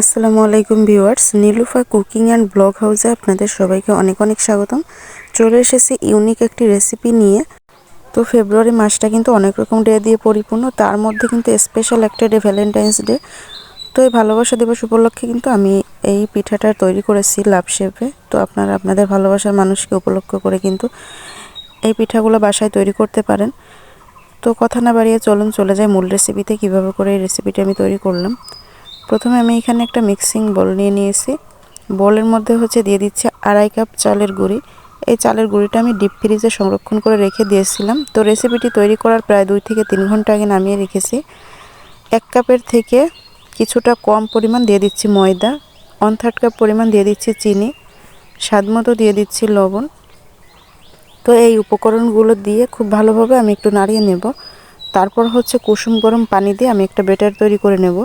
আসসালামু আলাইকুম viewers, Nilufa cooking and blog হাউসে আপনাদের সবাইকে অনেক অনেক স্বাগতম। চলে এসেছি ইউনিক একটি রেসিপি নিয়ে। তো ফেব্রুয়ারি মাসটা কিন্তু অনেক রকম ডে দিয়ে পরিপূর্ণ, তার মধ্যে কিন্তু স্পেশাল একটা ডে, ভ্যালেন্টাইন্স ডে। তো এই ভালোবাসা দিবস উপলক্ষে কিন্তু আমি এই পিঠাটা তৈরি করেছি লাভ শেপে। তো আপনারা আপনাদের ভালোবাসার মানুষকে উপলক্ষ করে কিন্তু এই পিঠাগুলো বাসায় তৈরি করতে পারেন। তো কথা না বাড়িয়ে চলুন, চলে যায় মূল রেসিপিতে, কীভাবে করে এই রেসিপিটা আমি তৈরি করলাম। প্রথমে আমি এখানে একটা মিক্সিং বল নিয়ে নিয়েছি। বলের মধ্যে হচ্ছে দিয়ে দিচ্ছি আড়াই কাপ চালের গুঁড়ি। এই চালের গুঁড়িটা আমি ডিপ ফ্রিজে সংরক্ষণ করে রেখে দিয়েছিলাম। তো রেসিপিটি তৈরি করার প্রায় দুই থেকে তিন ঘণ্টা আগে নামিয়ে রেখেছি। এক কাপের থেকে কিছুটা কম পরিমাণ দিয়ে দিচ্ছি ময়দা। ওয়ান থার্ড কাপ পরিমাণ দিয়ে দিচ্ছি চিনি। স্বাদ মতো দিয়ে দিচ্ছি লবণ। তো এই উপকরণগুলো দিয়ে খুব ভালোভাবে আমি একটু নাড়িয়ে নেব। তারপর হচ্ছে কুসুম গরম পানি দিয়ে আমি একটা বেটার তৈরি করে নেব।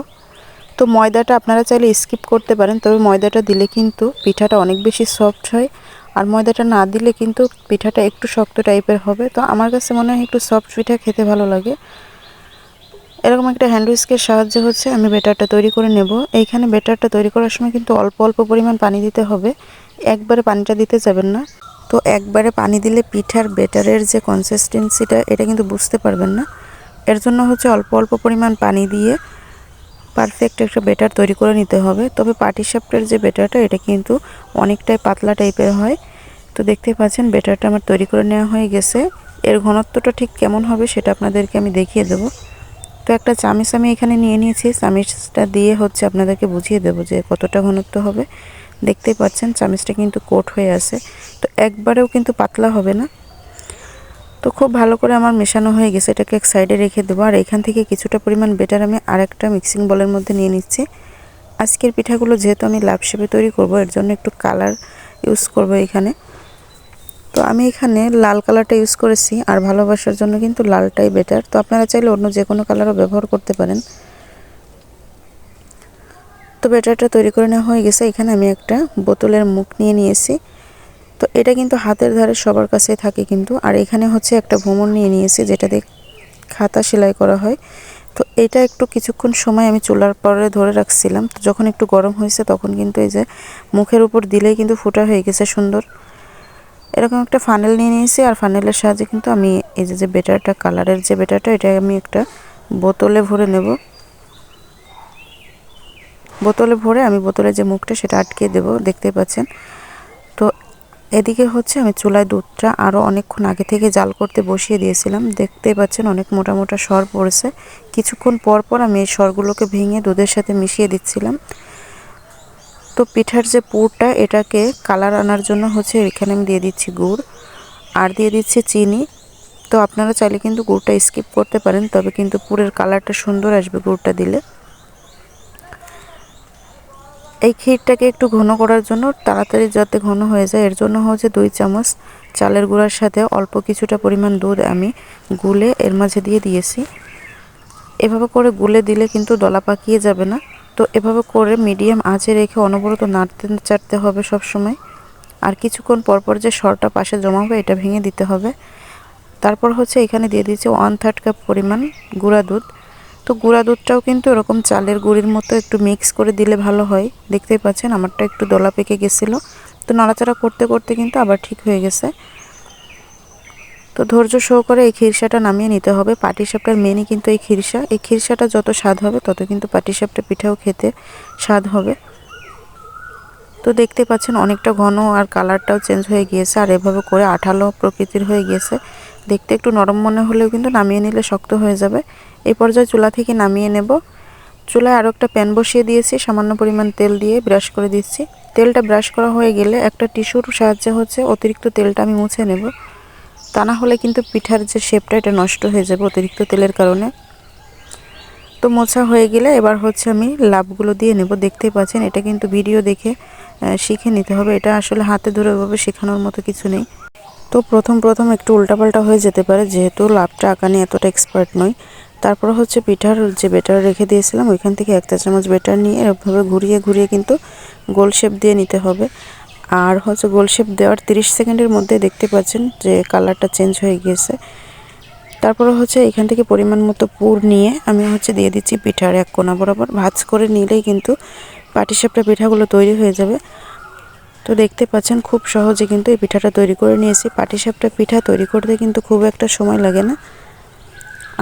তো ময়দাটা আপনারা চাইলে স্কিপ করতে পারেন, তবে ময়দাটা দিলে কিন্তু পিঠাটা অনেক বেশি সফট হয়। আর ময়দাটা না দিলে কিন্তু পিঠাটা একটু শক্ত টাইপের হবে। তো আমার কাছে মনে হয় একটু সফট পিঠা খেতে ভালো লাগে। এরকম একটা হ্যান্ড উইস্কের সাহায্যে হচ্ছে, আমি বেটারটা তৈরি করে নেব। এইখানে বেটারটা তৈরি করার সময় কিন্তু অল্প অল্প পরিমাণ পানি দিতে হবে। একবারে পানিটা দিতে যাবেন না। তো একবারে পানি দিলে পিঠার বেটারের যে কনসিস্টেন্সিটা এটা কিন্তু বুঝতে পারবেন না। এর জন্য হচ্ছে অল্প অল্প পরিমাণ পানি দিয়ে পারফেক্ট একটা বেটার তৈরি করে নিতে হবে। তবে পাটিসাপটার যে বেটারটা এটা কিন্তু অনেকটাই পাতলা টাইপের হয়। তো দেখতে পাচ্ছেন বেটারটা আমার তৈরি করে নেওয়া হয়ে গেছে। এর ঘনত্বটা ঠিক কেমন হবে সেটা আপনাদেরকে আমি দেখিয়ে দেব। তো একটা চামিচ আমি এখানে নিয়ে নিয়েছি। চামিচটা দিয়ে হচ্ছে আপনাদেরকে বুঝিয়ে দেব যে কতটা ঘনত্ব হবে। দেখতেই পাচ্ছেন, চামিচটা কিন্তু কোট হয়ে আছে। তো একবারেও কিন্তু পাতলা হবে না। তো খুব ভালো করে আমার মেশানো হয়ে গেছে, এটাকে এক সাইডে রেখে দেবো। আর এখান থেকে কিছুটা পরিমাণ বেটার আমি আরেকটা মিক্সিং বলের মধ্যে নিয়ে নিচ্ছি। আজকের পিঠাগুলো যেহেতু আমি লাভ শেপে তৈরি করব, এর জন্য একটু কালার ইউজ করব এখানে। তো আমি এখানে লাল কালারটা ইউজ করেছি, আর ভালোবাসার জন্য কিন্তু লালটাই বেটার তো আপনারা চাইলে অন্য যে কোনো কালারও ব্যবহার করতে পারেন। তো বেটারটা তৈরি করে নেওয়া হয়ে গেছে। এখানে আমি একটা বোতলের মুখ নিয়ে নিয়েছি। তো এটা কিন্তু হাতের ধারে সবার কাছে থাকে কিন্তু। আর এখানে হচ্ছে একটা ভ্রমণ নিয়ে নিয়েছি যেটাতে খাতা সেলাই করা হয়। তো এটা একটু কিছুক্ষণ সময় আমি চুলার পরে ধরে রাখছিলাম। তো যখন একটু গরম হয়েছে তখন কিন্তু এই যে মুখের উপর দিলেই কিন্তু ফুটা হয়ে গেছে সুন্দর। এরকম একটা ফানেল নিয়ে নিয়েছি আর ফানেলের সাহায্যে কিন্তু আমি এই যে যে বেটারটা কালারের যে বেটারটা, এটা আমি একটা বোতলে ভরে নেব। বোতলে ভরে আমি বোতলে যে মুখটা সেটা আটকে দেব, দেখতে পাচ্ছেন। তো এদিকে হচ্ছে আমি চুলায় দুধটা আরও অনেকক্ষণ আগে থেকে জাল করতে বসিয়ে দিয়েছিলাম। দেখতেই পাচ্ছেন অনেক মোটা মোটা সর পড়েছে। কিছুক্ষণ পর পর আমি এই সরগুলোকে ভেঙে দুধের সাথে মিশিয়ে দিচ্ছিলাম। তো পিঠার যে পুরটা, এটাকে কালার আনার জন্য হচ্ছে এখানে আমি দিয়ে দিচ্ছি গুড় আর দিয়ে দিচ্ছি চিনি। তো আপনারা চাইলে কিন্তু গুড়টা স্কিপ করতে পারেন, তবে কিন্তু পুরের কালারটা সুন্দর আসবে গুড়টা দিলে। এই ক্ষীরটাকে একটু ঘন করার জন্য তাড়াতাড়ি যাতে ঘন হয়ে যায়, এর জন্য হচ্ছে দুই চামচ চালের গুঁড়ার সাথে অল্প কিছুটা পরিমাণ দুধ আমি গুলে এর মাঝে দিয়ে দিয়েছি। এভাবে করে গুলে দিলে কিন্তু দলা পাকিয়ে যাবে না। তো এভাবে করে মিডিয়াম আঁচে রেখে অনবরত নাড়তে চাড়তে হবে সব সময় আর কিছুক্ষণ পরপর যে সরটা পাশে জমা হবে, এটা ভেঙে দিতে হবে। তারপর হচ্ছে এখানে দিয়ে দিয়েছি ওয়ান থার্ড কাপ পরিমাণ গুঁড়া দুধ। তো গুঁড়া দুধটাও কিন্তু এরকম চালের গুঁড়ির মতো একটু মিক্স করে দিলে ভালো হয়। দেখতেই পাচ্ছেন, আমারটা একটু দলা পেকে গেছিল। তো নাড়াচাড়া করতে করতে কিন্তু আবার ঠিক হয়ে গেছে। তো ধৈর্য সহকারে এই খিরসাটা নামিয়ে নিতে হবে। পাটিসাপটার মেনই কিন্তু এই খিরসা। এই খিরসাটা যত স্বাদ হবে, তত কিন্তু পাটিসাপটা পিঠাও খেতে স্বাদ হবে। তো দেখতে পাচ্ছেন, অনেকটা ঘন আর কালারটাও চেঞ্জ হয়ে গিয়েছে। আর এভাবে করে আঠালো প্রকৃতির হয়ে গিয়েছে। দেখতে একটু নরম মনে হলেও কিন্তু নামিয়ে নিলে শক্ত হয়ে যাবে। এই পর্যায়ে চুলা থেকে নামিয়ে নেব। চুলায় আরও একটা প্যান বসিয়ে দিয়েছি, সামান্য পরিমাণ তেল দিয়ে ব্রাশ করে দিচ্ছি। তেলটা ব্রাশ করা হয়ে গেলে একটা টিস্যুর সাহায্যে হচ্ছে অতিরিক্ত তেলটা আমি মুছে নেব। তা না হলে কিন্তু পিঠার যে শেপটা, এটা নষ্ট হয়ে যাবে অতিরিক্ত তেলের কারণে। তো মোছা হয়ে গেলে এবার হচ্ছে আমি লাভগুলো দিয়ে নেব। দেখতেই পাচ্ছেন, এটা কিন্তু ভিডিও দেখে শিখে নিতে হবে। এটা আসলে হাতে ধরে ওভাবে শেখানোর মতো কিছু নেই। তো প্রথম প্রথম একটু উল্টাপাল্টা হয়ে যেতে পারে, যেহেতু লাভটা আঁকা নিয়ে এতটা এক্সপার্ট নয় তারপর হচ্ছে পিঠার যে বেটার রেখে দিয়েছিলাম, ওইখান থেকে এক একটা চামচ বেটার নিয়ে এরকমভাবে ঘুরিয়ে ঘুরিয়ে কিন্তু গোল শেপ দিয়ে নিতে হবে। আর হচ্ছে গোল শেপ দেওয়ার 30 সেকেন্ডের মধ্যে দেখতে পাচ্ছেন যে কালারটা চেঞ্জ হয়ে গিয়েছে। তারপরে হচ্ছে এখান থেকে পরিমাণ মতো পুর নিয়ে আমি হচ্ছে দিয়ে দিচ্ছি পিঠার এক কোনা বরাবর। ভাজ করে নিলেই কিন্তু পাটিসাপটা পিঠাগুলো তৈরি হয়ে যাবে। তো দেখতে পাচ্ছেন খুব সহজে কিন্তু এই পিঠাটা তৈরি করে নিয়েছি। পাটিসাপটা পিঠা তৈরি করতে কিন্তু খুব একটা সময় লাগে না।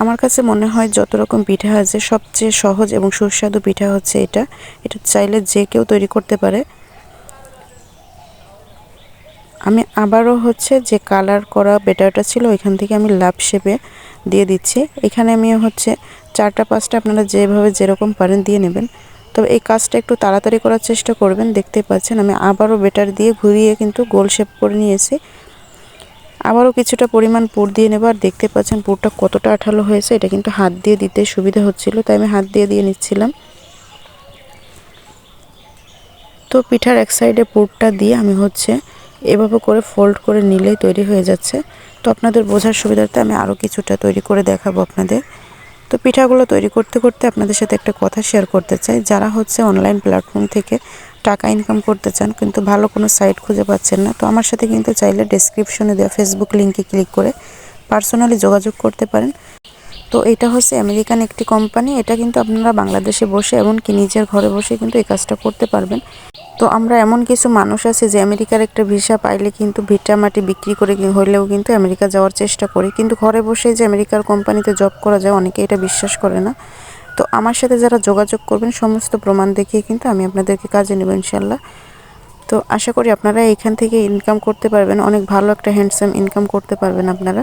আমার কাছে মনে হয় যত রকম পিঠা আছে, সবচেয়ে সহজ এবং সুস্বাদু পিঠা হচ্ছে এটা। এটা চাইলে যে কেউ তৈরি করতে পারে। আমি আবারও হচ্ছে যে কালার করা বেটারটা ছিল, ওইখান থেকে আমি লাভ শেপে দিয়ে দিচ্ছি। এখানে আমি হচ্ছে চারটা, পাঁচটা আপনারা যেভাবে যেরকম পারেন দিয়ে নেবেন। তবে এই কাজটা একটু তাড়াতাড়ি করার চেষ্টা করবেন, দেখতে পাচ্ছেন। আমি আবারও বেটার দিয়ে ঘুরিয়ে কিন্তু গোল শেপ করে নিয়েছি। আবারও কিছুটা পরিমাণ পুর দিয়ে নেব, আর দেখতে পাচ্ছেন পুরটা কতটা আঠালো হয়েছে। এটা কিন্তু হাত দিয়ে দিতে সুবিধা হচ্ছিল, তাই আমি হাত দিয়ে দিয়ে নিচ্ছিলাম। তো পিঠার এক সাইডে পুরটা দিয়ে আমি হচ্ছে এভাবে করে ফোল্ড করে নিলেই তৈরি হয়ে যাচ্ছে। তো আপনাদের বোঝার সুবিধার্থে আমি আরও কিছুটা তৈরি করে দেখাবো আপনাদের। তো পিঠাগুলো তৈরি করতে করতে আপনাদের সাথে একটা কথা শেয়ার করতে চাই। যারা হচ্ছে অনলাইন প্ল্যাটফর্ম থেকে টাকা ইনকাম করতে চান, কিন্তু ভালো কোনো সাইট খুঁজে পাচ্ছেন না, তো আমার সাথে কিন্তু চাইলে ডেসক্রিপশনে দেওয়া ফেসবুক লিঙ্কে ক্লিক করে পার্সোনালি যোগাযোগ করতে পারেন। তো এটা হচ্ছে আমেরিকান একটি কোম্পানি। এটা কিন্তু আপনারা বাংলাদেশে বসে এমনকি নিজের ঘরে বসে কিন্তু এই কাজটা করতে পারবেন। তো আমরা এমন কিছু মানুষ আছে যে আমেরিকার একটা ভিসা পাইলে কিন্তু ভিটা মাটি বিক্রি করে হইলেও কিন্তু আমেরিকা যাওয়ার চেষ্টা করি। কিন্তু ঘরে বসে যে আমেরিকার কোম্পানিতে জব করা যায়, অনেকে এটা বিশ্বাস করে না। তো আমার সাথে যারা যোগাযোগ করবেন, সমস্ত প্রমাণ দেখিয়ে কিন্তু আমি আপনাদেরকে কাজে নেব ইনশাল্লাহ তো আশা করি আপনারা এখান থেকে ইনকাম করতে পারবেন। অনেক ভালো একটা হ্যান্ডসাম ইনকাম করতে পারবেন আপনারা।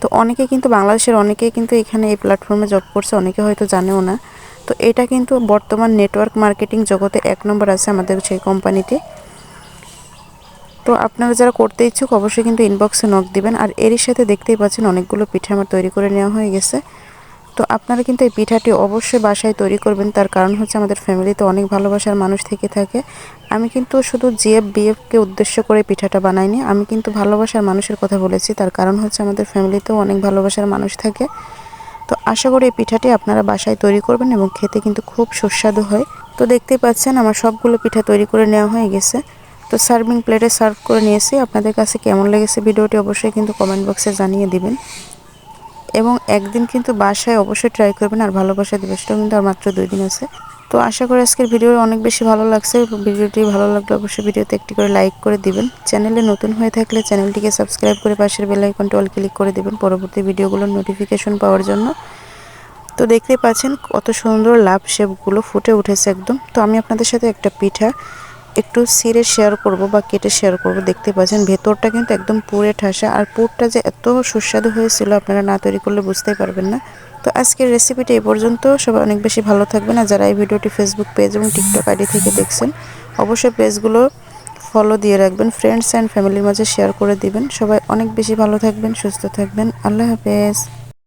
তো অনেকে কিন্তু বাংলাদেশের অনেকেই কিন্তু এখানে এই প্ল্যাটফর্মে জব করছে, অনেকে হয়তো জানেও না। তো এটা কিন্তু বর্তমান নেটওয়ার্ক মার্কেটিং জগতে এক নম্বর আছে আমাদের সেই কোম্পানিতে তো আপনারা যারা করতে ইচ্ছুক, অবশ্যই কিন্তু ইনবক্সে নক দিবেন। আর এরই সাথে দেখতেই পাচ্ছেন অনেকগুলো পিঠা আমার তৈরি করে নেওয়া হয়ে গেছে। তো আপনারা কিন্তু এই পিঠাটি অবশ্যই বাসায় তৈরি করবেন। তার কারণ হচ্ছে আমাদের ফ্যামিলিতে অনেক ভালোবাসার মানুষ থেকে থাকে। আমি কিন্তু শুধু জিএফ বিএফকে উদ্দেশ্য করে পিঠাটা বানাইনি। আমি কিন্তু ভালোবাসার মানুষের কথা বলেছি। তার কারণ হচ্ছে আমাদের ফ্যামিলিতেও অনেক ভালোবাসার মানুষ থাকে। তো আশা করি এই পিঠাটি আপনারা বাসায় তৈরি করবেন এবং খেতে কিন্তু খুব সুস্বাদু হয়। তো দেখতেই পাচ্ছেন, আমার সবগুলো পিঠা তৈরি করে নেওয়া হয়ে গেছে। তো সার্ভিং প্লেটে সার্ভ করে নিয়েছি। আপনাদের কাছে কেমন লেগেছে ভিডিওটি অবশ্যই কিন্তু কমেন্ট বক্সে জানিয়ে দিবেন। এবং একদিন কিন্তু বাসায় অবশ্যই ট্রাই করবেন আর ভালোবাসা দিবসটাও কিন্তু আর মাত্র দুই দিন আছে। তো আশা করি আজকের ভিডিও অনেক বেশি ভালো লাগছে। ভিডিওটি ভালো লাগলে অবশ্যই ভিডিওতে একটি করে লাইক করে দিবেন। চ্যানেলে নতুন হয়ে থাকলে চ্যানেলটিকে সাবস্ক্রাইব করে পাশের বেল আইকনটি অল ক্লিক করে দিবেন পরবর্তী ভিডিওগুলোর নোটিফিকেশন পাওয়ার জন্য। তো দেখতে পাচ্ছেন কত সুন্দর লাভ শেপগুলো ফুটে উঠেছে একদম। তো আমি আপনাদের সাথে একটা পিঠা একটু সিরে শেয়ার করব বা কেটে শেয়ার করব, দেখতে পাচ্ছেন ভেতরটা কিন্তু একদম পুরে ঠাসা। আর পুরটা যে এত সুস্বাদু হয়েছিল, আপনারা না তৈরি করলে বুঝতেই পারবেন না। তো আজকের রেসিপিটা এই পর্যন্ত। সবাই অনেক বেশি ভালো থাকবেন। আর যারা এই ভিডিওটি ফেসবুক পেজ এবং টিকটক আইডি থেকে দেখছেন, অবশ্যই পেজগুলো ফলো দিয়ে রাখবেন। ফ্রেন্ডস অ্যান্ড ফ্যামিলির মাঝে শেয়ার করে দিবেন। সবাই অনেক বেশি ভালো থাকবেন, সুস্থ থাকবেন। আল্লাহ হাফেজ।